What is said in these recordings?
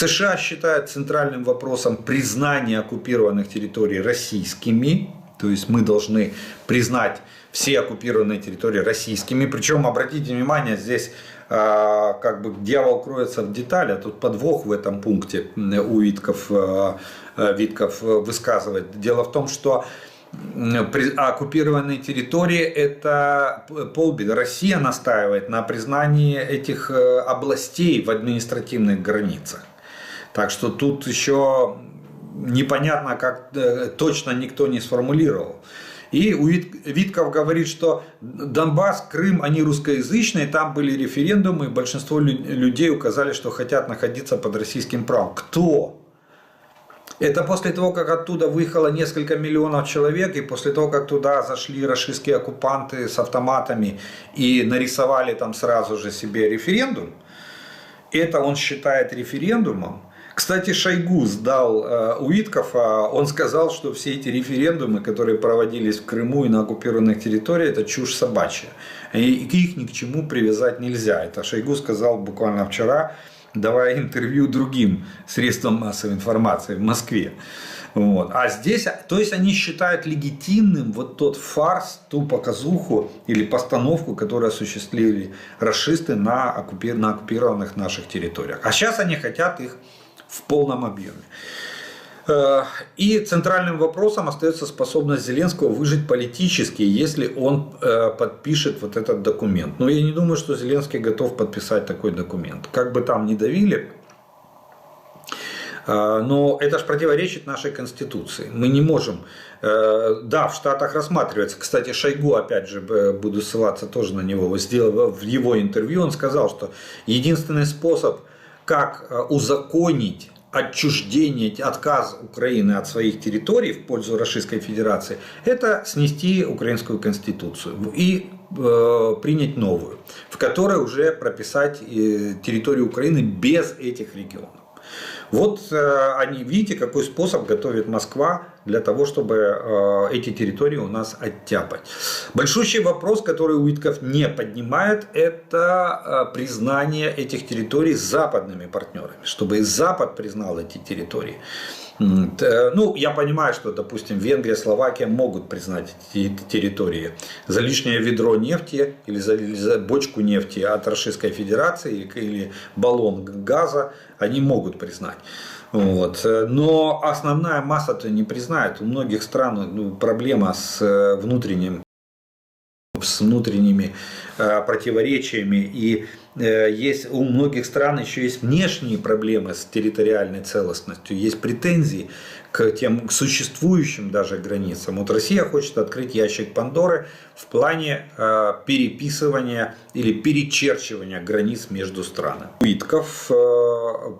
США считают центральным вопросом признание оккупированных территорий российскими, то есть мы должны признать все оккупированные территории российскими. Причем, обратите внимание, здесь а, как бы дьявол кроется в детали, а тут подвох в этом пункте у Витков, а, Витков высказывает. Дело в том, что оккупированные территории это полбеда. Россия настаивает на признании этих э, областей в административных границах. Так что тут еще непонятно, как э, точно никто не сформулировал. И Витков говорит, что Донбасс, Крым, они русскоязычные, там были референдумы, и большинство людей указали, что хотят находиться под российским правом. Кто? Это после того, как оттуда выехало несколько миллионов человек, и после того, как туда зашли российские оккупанты с автоматами и нарисовали там сразу же себе референдум, это он считает референдумом, кстати, Шойгу сдал э, Уиткова, он сказал, что все эти референдумы, которые проводились в Крыму и на оккупированных территориях, это чушь собачья. И их ни к чему привязать нельзя. Это Шойгу сказал буквально вчера, давая интервью другим средствам массовой информации в Москве. Вот. А здесь, то есть они считают легитимным вот тот фарс, ту показуху или постановку, которую осуществили расисты на, оккупи... на оккупированных наших территориях. А сейчас они хотят их в полном объеме. Э, и центральным вопросом остается способность Зеленского выжить политически, если он э, подпишет вот этот документ. Но я не думаю, что Зеленский готов подписать такой документ. Как бы там ни давили, э, но это же противоречит нашей Конституции. Мы не можем... Да, в Штатах рассматривается. Кстати, Шойгу, опять же, буду ссылаться тоже на него, в его интервью, он сказал, что единственный способ как э, узаконить отчуждение, отказ Украины от своих территорий в пользу Российской Федерации, это снести украинскую конституцию и э, принять новую, в которой уже прописать э, территорию Украины без этих регионов. Вот э, они, видите, какой способ готовит Москва для того, чтобы э, эти территории у нас оттяпать. Большущий вопрос, который Уитков не поднимает, это э, признание этих территорий западными партнерами, чтобы Запад признал эти территории. Ну, я понимаю, что, допустим, Венгрия, Словакия могут признать эти территории за лишнее ведро нефти или за, или за бочку нефти от Российской Федерации или баллон газа они могут признать. Вот. Но основная масса-то не признает. У многих стран ну, проблема с э, внутренним с внутренними э, противоречиями и Э, есть у многих стран еще есть внешние проблемы с территориальной целостностью, есть претензии к тем к существующим даже границам. Вот Россия хочет открыть ящик Пандоры в плане э, переписывания или перечерчивания границ между странами. Уитков, э,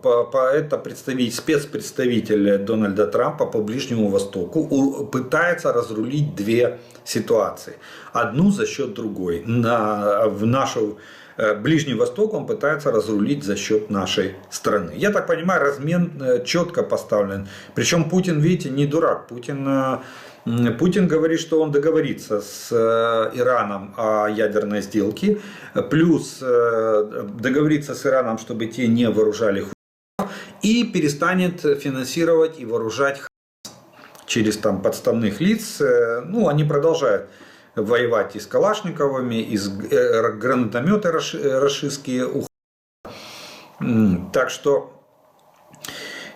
по, это представитель, спецпредставитель Дональда Трампа по Ближнему Востоку, у, пытается разрулить две ситуации. Одну за счет другой. На, в нашу Э, Ближний Восток он пытается разрулить за счет нашей страны. Я так понимаю, размен э, четко поставлен. Причем Путин, видите, не дурак. Путин, э, Путин говорит, что он договорится с Ираном о ядерной сделке, плюс договорится с Ираном, чтобы те не вооружали и перестанет финансировать и вооружать через там подставных лиц. Ну, они продолжают воевать и с Калашниковыми, и с э, гранатометы рашистские. Так что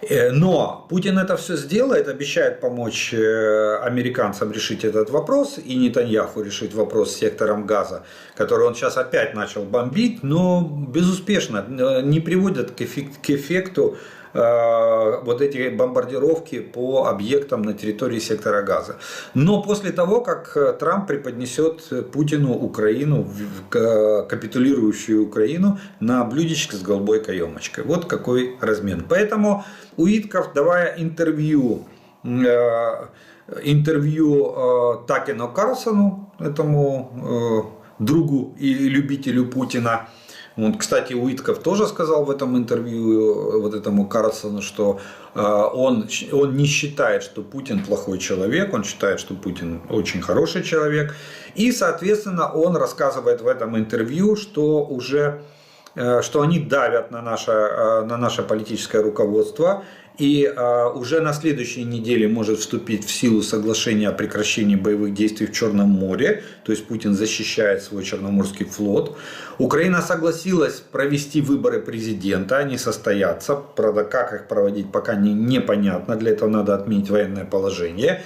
э, но Путин это все сделает, обещает помочь э, американцам решить этот вопрос и Нетаньяху решить вопрос с сектором газа, который он сейчас опять начал бомбить, но безуспешно не приводит к эффекту Э, вот эти бомбардировки по объектам на территории сектора газа. Но после того, как э, Трамп преподнесет Путину Украину, капитулирующую Украину, на блюдечке с голубой каемочкой. Вот какой размен. Поэтому Уитков, давая интервью, э, интервью Такину Карлсону, этому другу и любителю Путина, вот, кстати, Уитков тоже сказал в этом интервью вот этому Карлсону, что э, он, он не считает, что Путин плохой человек, он считает, что Путин очень хороший человек. И, соответственно, он рассказывает в этом интервью, что уже что они давят на наше, на наше политическое руководство, и а, уже на следующей неделе может вступить в силу соглашение о прекращении боевых действий в Черном море, то есть Путин защищает свой Черноморский флот. Украина согласилась провести выборы президента, они состоятся, правда как их проводить пока не, непонятно, для этого надо отменить военное положение.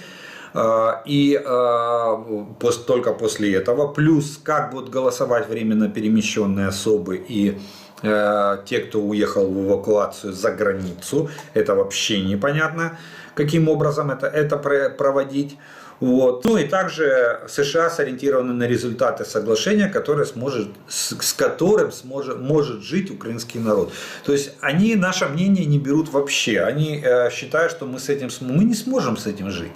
А, и а, только после этого, плюс как будут голосовать временно перемещенные особы и те, кто уехал в эвакуацию за границу. Это вообще непонятно, каким образом это, это проводить. Вот. Ну и также США сориентированы на результаты соглашения, которое сможет, с, с которым сможет, может жить украинский народ. То есть они наше мнение не берут вообще. Они э, считают, что мы, с этим, мы не сможем с этим жить.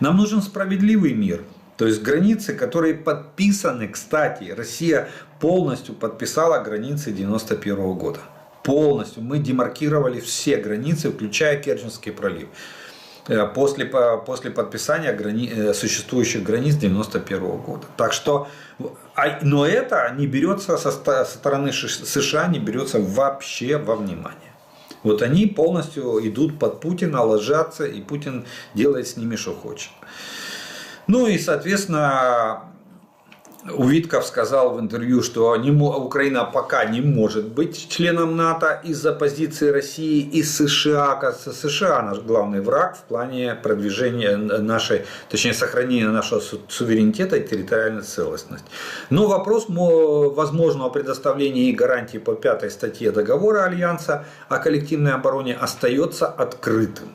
Нам нужен справедливый мир. То есть границы, которые подписаны, кстати, Россия полностью подписала границы 91 года. Полностью. Мы демаркировали все границы, включая Керченский пролив. Э, после, после подписания грани, э, существующих границ 91 года. Так что, а, но это не берется со стороны США, не берется вообще во внимание. Вот они полностью идут под Путина, ложатся, и Путин делает с ними, что хочет. Ну и, соответственно, Увитков сказал в интервью, что не, Украина пока не может быть членом НАТО из-за позиции России и США. Оказывается, США наш главный враг в плане продвижения нашей, точнее сохранения нашего суверенитета и территориальной целостности. Но вопрос возможного предоставления и гарантии по пятой статье договора Альянса о коллективной обороне остается открытым.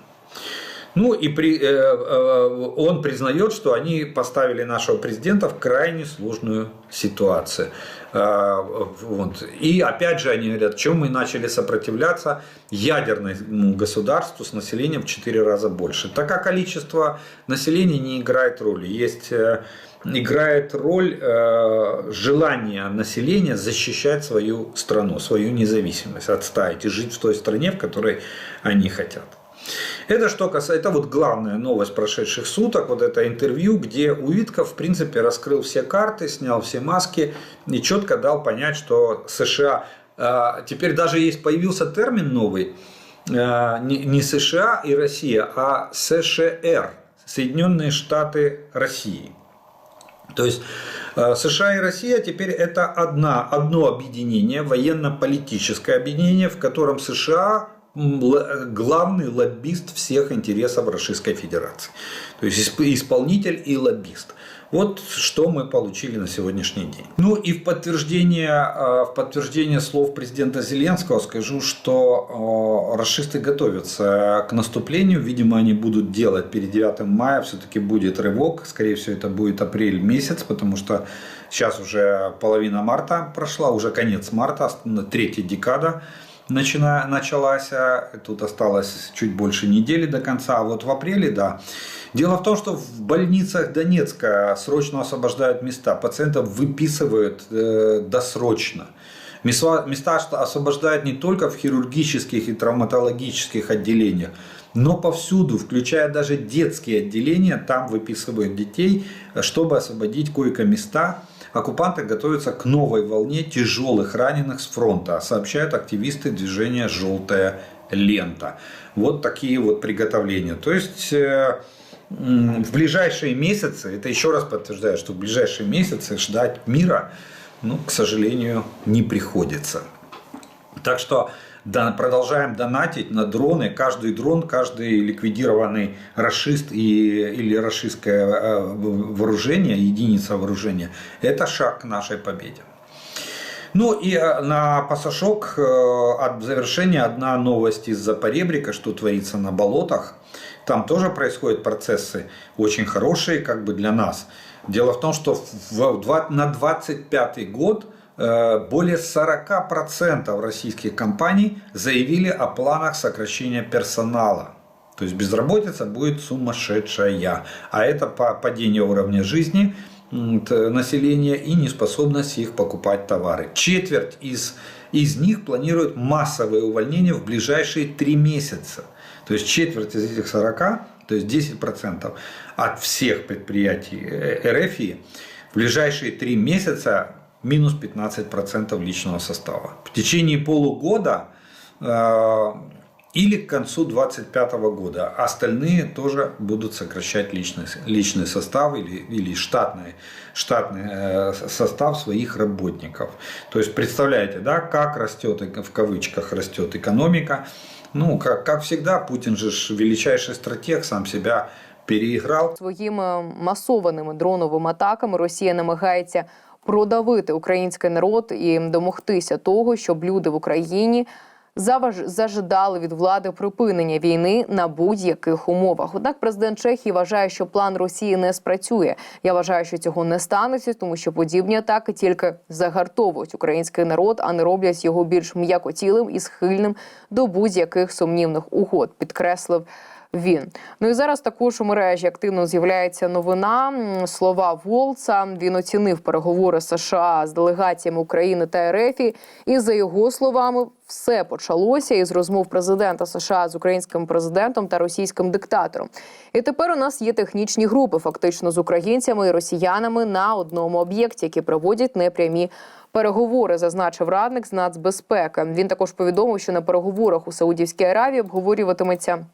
Ну и при, э, э, он признает, что они поставили нашего президента в крайне сложную ситуацию. Э, вот. И опять же они говорят, чем мы начали сопротивляться ядерному государству с населением в 4 раза больше. Так как количество населения не играет роли. Есть играет роль э, желания населения защищать свою страну, свою независимость, отставить и жить в той стране, в которой они хотят. Это что касается, это вот главная новость прошедших суток, вот это интервью, где Уитков в принципе раскрыл все карты, снял все маски и четко дал понять, что США, а, теперь даже есть появился термин новый, а, не США и Россия, а США, Соединенные Штаты России. То есть а, США и Россия теперь это одна, одно объединение, военно-политическое объединение, в котором США главный лоббист всех интересов Российской Федерации. То есть исполнитель и лоббист. Вот что мы получили на сегодняшний день. Ну и в подтверждение, а, в подтверждение слов президента Зеленского скажу, что а, расисты готовятся к наступлению. Видимо, они будут делать перед 9 мая. Все-таки будет рывок. Скорее всего, это будет апрель месяц, потому что сейчас уже половина марта прошла, уже конец марта, третья декада начина, началась, тут осталось чуть больше недели до конца, а вот в апреле, да. Дело в том, что в больницах Донецка срочно освобождают места, пациентов выписывают э, досрочно. Места, места освобождают не только в хирургических и травматологических отделениях, но повсюду, включая даже детские отделения, там выписывают детей, чтобы освободить койко-места оккупанты готовятся к новой волне тяжелых раненых с фронта, сообщают активисты движения «Желтая лента». Вот такие вот приготовления. То есть э, в ближайшие месяцы, это еще раз подтверждает, что в ближайшие месяцы ждать мира, ну, к сожалению, не приходится. Так что продолжаем донатить на дроны. Каждый дрон, каждый ликвидированный расист и, или расистское э, вооружение, единица вооружения, это шаг к нашей победе. Ну и э, на пасашок э, от завершения одна новость из-за поребрика, что творится на болотах. Там тоже происходят процессы очень хорошие как бы для нас. Дело в том, что в, на 25 год более 40% российских компаний заявили о планах сокращения персонала. То есть безработица будет сумасшедшая. А это падение уровня жизни населения и неспособность их покупать товары. Четверть из, из них планируют массовые увольнения в ближайшие три месяца. То есть четверть из этих 40, то есть 10% от всех предприятий э, РФ в ближайшие три месяца минус 15% личного состава. В течение полугода э, или к концу 2025 года остальные тоже будут сокращать личный, личный состав или, или штатный, штатный э, состав своих работников. То есть представляете, да, как растет, в кавычках растет экономика. Ну, как, как всегда, Путин же ж величайший стратег, сам себя переиграл. Своїми масованими дроновими атаками Росія намагається продавити український народ і домогтися того, щоб люди в Україні заваж... зажидали від влади припинення війни на будь-яких умовах. Однак президент Чехії вважає, що план Росії не спрацює. Я вважаю, що цього не станеться, тому що подібні атаки тільки загартовують український народ, а не роблять його більш м'якотілим і схильним до будь-яких сумнівних угод. Підкреслив. Він ну і зараз також у мережі активно з'являється новина. Слова Волца. Він оцінив переговори США з делегаціями України та РФ. І за його словами, все почалося із розмов президента США з українським президентом та російським диктатором. І тепер у нас є технічні групи, фактично з українцями і росіянами на одному об'єкті, які проводять непрямі. Переговори зазначив радник з нацбезпеки. Він також повідомив, що на переговорах у Саудівській Аравії обговорюватиметься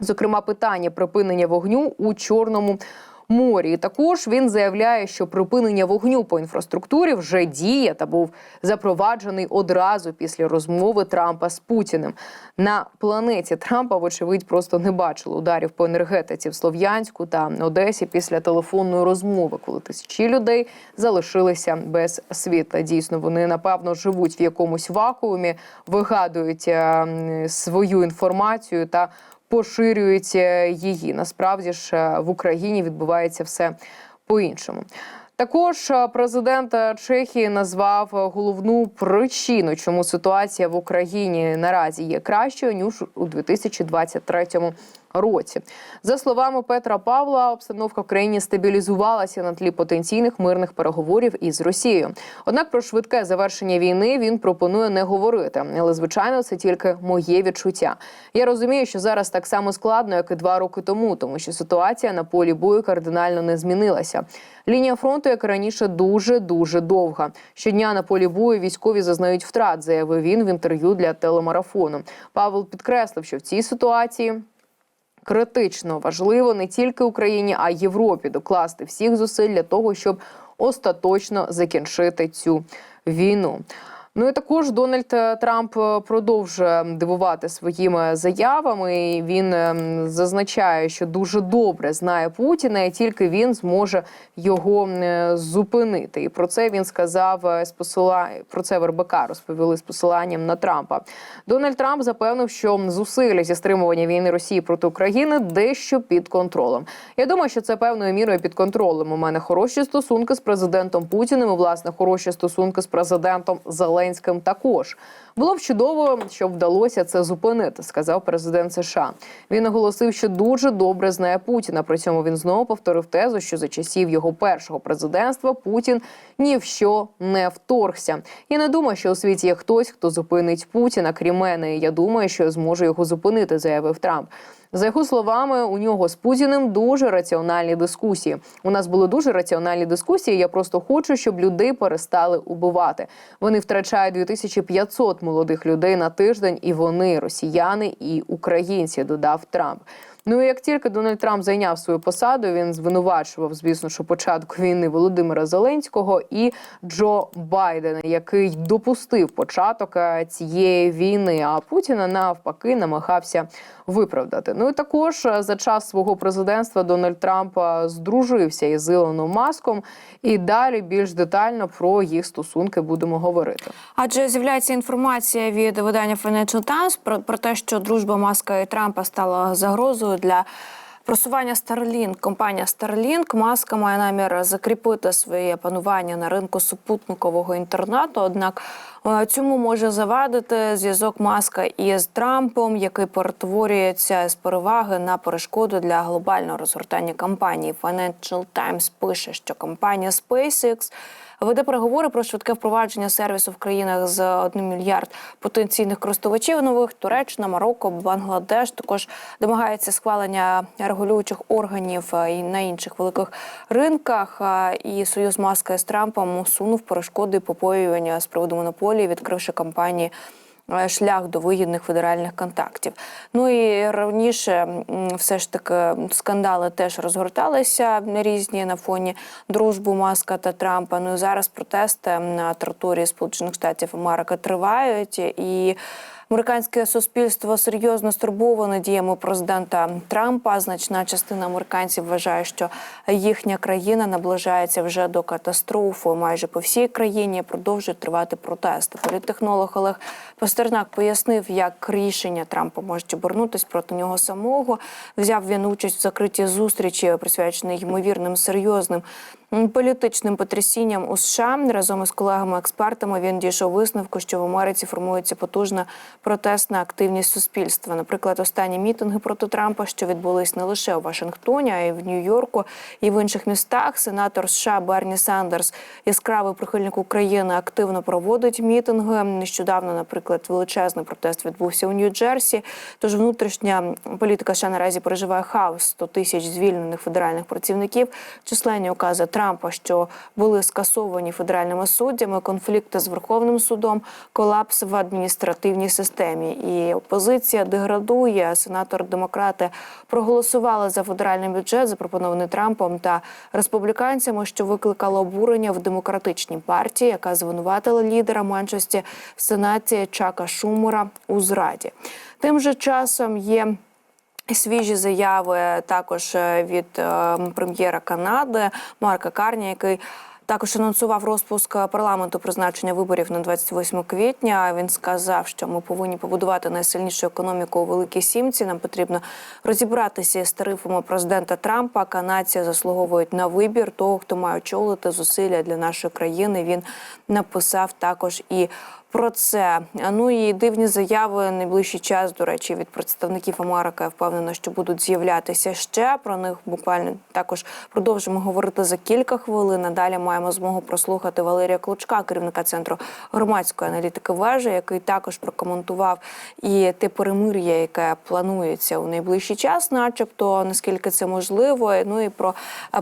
зокрема питання припинення вогню у Чорному. Морі також він заявляє, що припинення вогню по інфраструктурі вже діє та був запроваджений одразу після розмови Трампа з Путіним. На планеті Трампа, вочевидь, просто не бачили ударів по енергетиці в Слов'янську та Одесі після телефонної розмови, коли тисячі людей залишилися без світла. Дійсно, вони напевно живуть в якомусь вакуумі, вигадують е, свою інформацію та поширюють її. Насправді ж е, в Україні відбувається все по-іншому. Також е, президент е, Чехії назвав головну причину, чому ситуація в Україні наразі є кращою ніж у 2023 році. За словами Петра Павла, обстановка в країні стабілізувалася на тлі потенційних мирних переговорів із Росією. Однак про швидке завершення війни він пропонує не говорити. Але звичайно, це тільки моє відчуття. Я розумію, що зараз так само складно, як і два роки тому, тому що ситуація на полі бою кардинально не змінилася. Лінія фронту, як раніше, дуже дуже довга. Щодня на полі бою військові зазнають втрат, заявив він в інтерв'ю для телемарафону. Павел підкреслив, що в цій ситуації критично важливо не тільки Україні, а й Європі докласти всіх зусиль для того, щоб остаточно закінчити цю війну. Ну і також Дональд е, Трамп е, продовжує дивувати своїми заявами. Він ем, зазначає, що дуже добре знає Путіна, і тільки він зможе його е, зупинити. І про це він сказав з посила... про це в РБК розповіли з посиланням на Трампа. Дональд Трамп запевнив, що зусилля зі стримування війни Росії проти України дещо під контролем. Я думаю, що це певною мірою під контролем. У мене хороші стосунки з президентом Путіним. і, Власне, хороші стосунки з президентом Зеленським також. Було б чудово, щоб вдалося це зупинити, сказав президент США. Він наголосив, що дуже добре знає Путіна. При цьому він знову повторив тезу, що за часів його першого президентства Путін ні в що не вторгся. Я не думаю, що у світі є хтось, хто зупинить Путіна, крім мене. Я думаю, що я зможу його зупинити, заявив Трамп. За його словами, у нього з Путіним дуже раціональні дискусії. У нас були дуже раціональні дискусії. Я просто хочу, щоб людей перестали убивати. Вони втрачають 2500 молодих людей на тиждень, і вони росіяни і українці. Додав Трамп. Ну і як тільки Дональд Трамп зайняв свою посаду, він звинувачував, звісно, що початку війни Володимира Зеленського і Джо Байдена, який допустив початок е, цієї війни. А Путіна навпаки намагався виправдати. Ну і також е, за час свого президентства Дональд Трамп е, здружився із Ілоном Маском. І далі більш детально про їх стосунки будемо говорити. Адже з'являється інформація від видання Financial Times про, про те, що дружба Маска і Трампа стала загрозою для просування Starlink. Компанія Starlink Маска має намір закріпити своє панування на ринку супутникового інтернету. Однак Е, Цьому може завадити зв'язок Маска із Трампом, який перетворюється з переваги на перешкоду для глобального розгортання кампанії. Financial Times пише, що компанія SpaceX веде переговори про швидке впровадження сервісу в країнах з 1 мільярд потенційних користувачів нових Туреччина, Марокко, Бангладеш також домагається схвалення регулюючих органів е, і на інших великих ринках. Е, І союз Маска з Трампом усунув перешкоди попоювання з приводу монополії, відкривши кампанії шлях до вигідних федеральних контактів. Ну і раніше все ж таки скандали теж розгорталися різні на фоні дружби Маска та Трампа. Ну і зараз протести на території Сполучених Штатів Америки тривають і. Американське суспільство серйозно стурбоване діями президента Трампа. Значна частина американців вважає, що їхня країна наближається вже до катастрофи. Майже по всій країні продовжують тривати протести. Політтехнолог Олег Пастернак пояснив, як рішення Трампа можуть обернутися проти нього самого. Взяв він участь в закритій зустрічі, присвяченій ймовірним серйозним політичним потрясінням у США. Разом із колегами-експертами він дійшов висновку, що в Америці формується потужна протестна активність суспільства. Наприклад, останні мітинги проти Трампа, що відбулись не лише у Вашингтоні, а й в Нью-Йорку і в інших містах. Сенатор США Берні Сандерс, яскравий прихильник України, активно проводить мітинги. Нещодавно, наприклад, величезний протест відбувся у Нью-Джерсі. Тож внутрішня політика США наразі переживає хаос 100 тисяч звільнених федеральних працівників, численні укази Трампа, що були скасовані федеральними суддями, конфлікти з Верховним судом, колапс в адміністративній системі. І опозиція деградує. Сенатор демократи проголосували за федеральний бюджет, запропонований Трампом та республіканцями, що викликало обурення в демократичній партії, яка звинуватила лідера меншості в сенаті Чака Шумера у зраді. Тим же часом є. Свіжі заяви також е, від е, прем'єра Канади Марка Карні, який також анонсував розпуск парламенту призначення виборів на 28 квітня. Він сказав, що ми повинні побудувати найсильнішу економіку у Великій Сімці. Нам потрібно розібратися з тарифами президента Трампа. Канадці заслуговують на вибір того, хто має очолити зусилля для нашої країни. Він написав також і про це. Ну і дивні заяви найближчий час, до речі, від представників Америки. Я впевнена, що будуть з'являтися ще. Про них буквально також продовжимо говорити за кілька хвилин. А Далі маємо змогу прослухати Валерія Клочка, керівника центру громадської аналітики вежі, який також прокоментував і те перемир'я, яке планується у найближчий час, начебто наскільки це можливо. Ну і про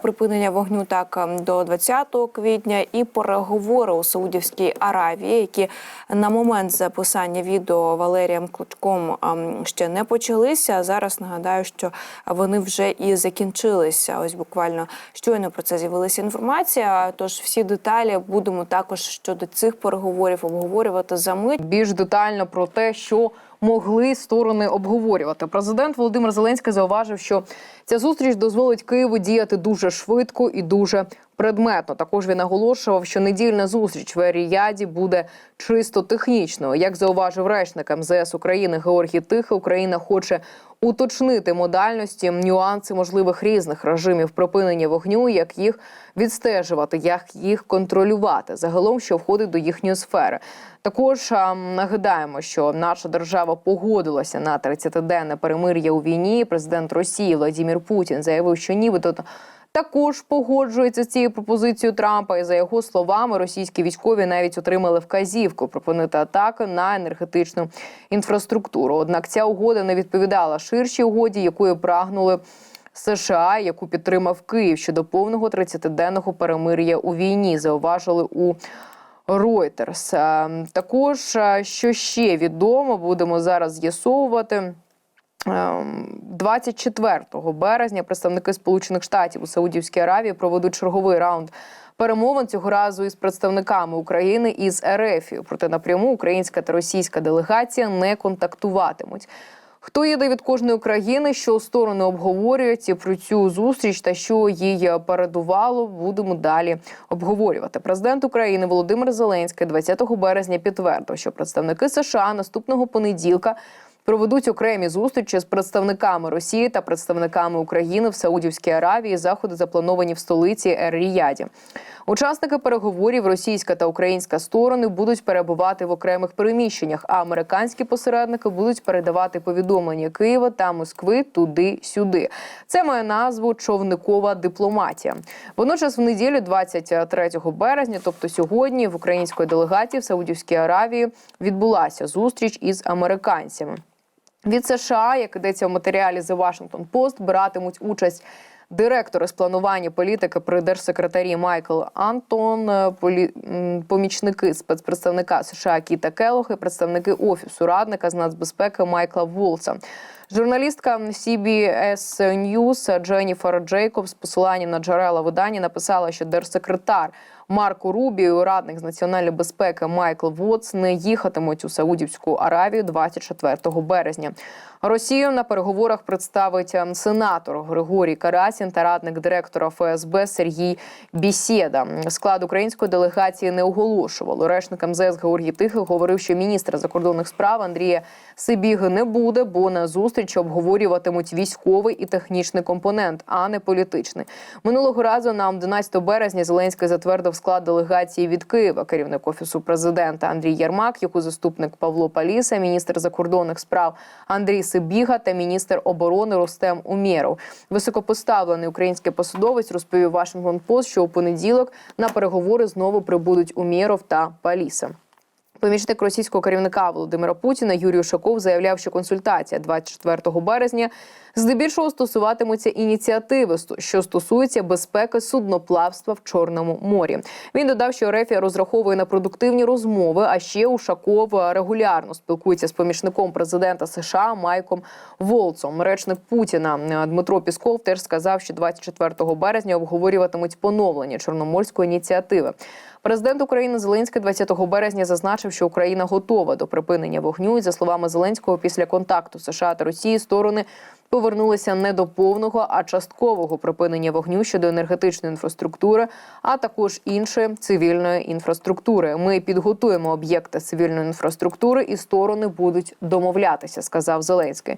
припинення вогню так до 20 квітня, і переговори у Саудівській Аравії, які на момент записання відео Валерієм Клочком ще не почалися. Зараз нагадаю, що вони вже і закінчилися. Ось буквально щойно про це з'явилася інформація. Тож всі деталі будемо також щодо цих переговорів обговорювати за мить. більш детально про те, що могли сторони обговорювати. Президент Володимир Зеленський зауважив, що ця зустріч дозволить Києву діяти дуже швидко і дуже предметно. Також він наголошував, що недільна зустріч в Еріяді буде чисто технічною. Як зауважив речник МЗС України Георгій Тихий, Україна хоче уточнити модальності, нюанси можливих різних режимів припинення вогню, як їх відстежувати, як їх контролювати, загалом, що входить до їхньої сфери. Також нагадаємо, що наша держава погодилася на 30-денне перемир'я у війні. Президент Росії Владимир Путін заявив, що нібито також погоджується з цією пропозицією Трампа. І за його словами, російські військові навіть отримали вказівку припинити атаки на енергетичну інфраструктуру. Однак ця угода не відповідала ширшій угоді, якої прагнули. США, яку підтримав Київ щодо повного 30-денного перемир'я у війні, зауважили у Reuters. Е, Також е, що ще відомо, будемо зараз з'ясовувати. Ем, 24 березня представники Сполучених Штатів у Саудівській Аравії проведуть черговий раунд перемовин цього разу із представниками України із РФ. Проте напряму українська та російська делегація не контактуватимуть. Хто їде від кожної країни, що сторони обговорюють про цю зустріч та що їй передувало, будемо далі обговорювати. Президент України Володимир Зеленський 20 березня підтвердив, що представники США наступного понеділка проведуть окремі зустрічі з представниками Росії та представниками України в Саудівській Аравії. Заходи заплановані в столиці Ер-Ріяді. Учасники переговорів російська та українська сторони будуть перебувати в окремих приміщеннях, а американські посередники будуть передавати повідомлення Києва та Москви туди-сюди. Це має назву човникова дипломатія. Водночас, в неділю, 23 березня, тобто сьогодні, в української делегації в Саудівській Аравії відбулася зустріч із американцями. Від США, як йдеться в матеріалі The Washington Post, братимуть участь директори з планування політики при держсекретарі Майкл Антон, е, полі... помічники спецпредставника США Кіта Келох і представники офісу радника з нацбезпеки Майкла Волса. Журналістка CBS News Дженніфер Джейкобс посиланням на джерела видання написала, що держсекретар Марко Рубіо радник з національної безпеки Майкл Вотс не їхатимуть у Саудівську Аравію 24 березня. Росію на переговорах представить ем, сенатор Григорій Карасін та радник директора ФСБ Сергій Бісєда. Склад української делегації не оголошували. Речник МЗС Георгій Тихий говорив, що міністра закордонних справ Андрія Сибіги не буде, бо на зустрічі обговорюватимуть військовий і технічний компонент, а не політичний. Минулого разу на 11 березня Зеленський затвердив склад делегації від Києва, керівник офісу президента Андрій Єрмак, яку заступник Павло Паліса, міністр закордонних справ Андрій Сибіга та міністр оборони Ростем Умєров. Високопоставлений український посадовець розповів Вашингтон Пост, що у понеділок на переговори знову прибудуть Умєров та Паліса. Помічник російського керівника Володимира Путіна Юрій Ушаков заявляв, що консультація 24 березня здебільшого стосуватимуться ініціативи, що стосуються безпеки судноплавства в Чорному морі. Він додав, що Рефія розраховує на продуктивні розмови. А ще Ушаков регулярно спілкується з помічником президента США Майком Волцом. Речник Путіна е, Дмитро Пісков теж сказав, що 24 березня обговорюватимуть поновлення чорноморської ініціативи. Президент України Зеленський 20 березня зазначив, що Україна готова до припинення вогню. І за словами Зеленського, після контакту США та Росії сторони повернулися не до повного, а часткового припинення вогню щодо енергетичної інфраструктури, а також іншої цивільної інфраструктури. Ми підготуємо об'єкти цивільної інфраструктури, і сторони будуть домовлятися, сказав Зеленський.